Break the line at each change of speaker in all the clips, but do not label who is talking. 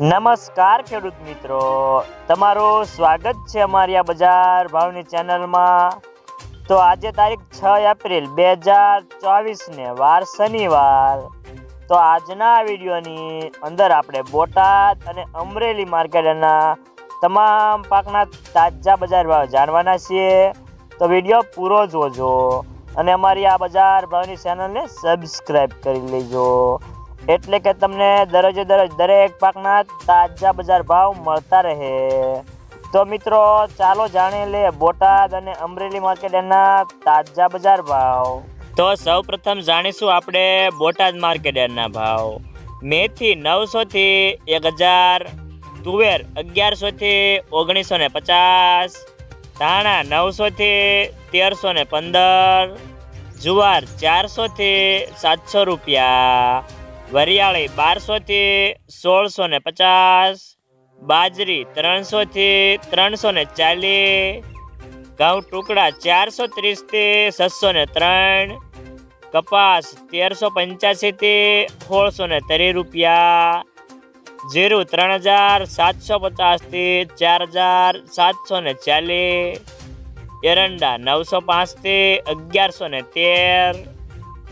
નમસ્કાર, ખેડૂત મિત્રો. તમારું સ્વાગત છે અમારી આ બજાર ભાવની ચેનલમાં. તો આજે તારીખ છ એપ્રિલ બે હજાર ચોવીસને વાર શનિવાર. તો આજના વિડીયોની અંદર આપણે બોટાદ અને અમરેલી માર્કેટના તમામ પાકના તાજા બજાર ભાવ જાણવાના છીએ. તો વીડિયો પૂરો જોજો અને અમારી આ બજાર ભાવની ચેનલને સબસ્ક્રાઈબ કરી લેજો. એટલે કે તમને દરજે દરરોજ દરેક પાકના તાજા બજાર ભાવ મળતા રહે. તો મિત્રો, ચાલો જાણી લે બોટાદ અને અમરેલી માર્કેટના તાજા બજાર ભાવ. તો સૌ પ્રથમ જાણીશું આપણે બોટાદ માર્કેટના ભાવ. મેથી નવસો થી એક હજાર, તુવેર અગિયારસો થી ઓગણીસો ને પચાસ, ધાણા નવસો થી તેરસો ને પંદર, જુવાર ચારસો થી સાતસો રૂપિયા. વરિયાળી બારસો થી સોળસો ને પચાસ, બાજરી ત્રણસો થી ત્રણસો ને ચાલીસ, ઘઉં ટુકડા ચારસો ત્રીસથી છસો ને ત્રણ, કપાસ તેરસો પંચ્યાસી થી સોળસો ને ત્રીસ રૂપિયા, જીરું ત્રણ હજાર, સાતસો પચાસથી ચાર હજાર, સાતસો ને ચાલીસ, એરંડા નવસો પાંચથી અગિયારસો ને તેર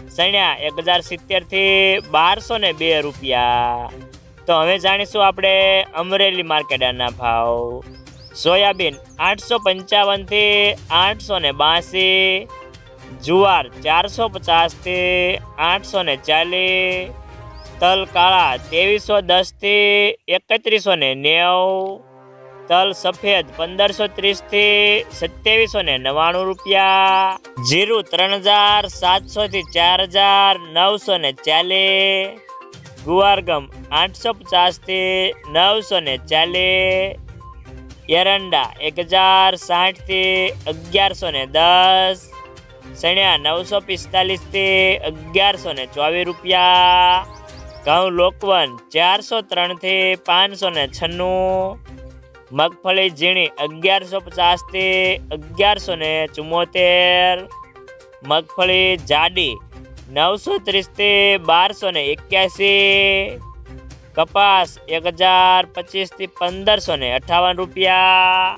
સણ્યા, એક હજાર સિત્તેરથી બારસો ને બે રૂપિયા. તો હવે જાણીશું આપણે અમરેલી માર્કેટના ભાવ. સોયાબીન આઠસો પંચાવનથી આઠસો ને બાંસી. જુવાર ચારસો પચાસથી આઠસો ને ચાલીસ. તલ કાળા ત્રેવીસો દસથી એકત્રીસો ને નેવું. તલ સફેદ પંદરસો ત્રીસથી સત્યાવીસો ને નવ્વાણું રૂપિયા. જીરું ત્રણ હજાર, સાતસો થી ચાર હજાર, નવસો ને ચાલીસ. ગુવારગમ આઠસો પચાસથી નવસો ને ચાલીસ. એરંડા એક હજાર સાઠથી અગિયારસો ને દસ. સણ્યા નવસો પિસ્તાલીસથી અગિયારસો ને ચોવીસ રૂપિયા. ઘઉં લોકવન ચારસો ત્રણથી પાંચસો ને છન્નું. મગફળી ઝીણી અગિયારસો પચાસથી અગિયારસો ને ચુમ્મોતેર. મગફળી જાડી નવસો ત્રીસથી બારસો ને એક્યાસી. કપાસ એક હજાર પચીસથી પંદરસો ને અઠાવન રૂપિયા.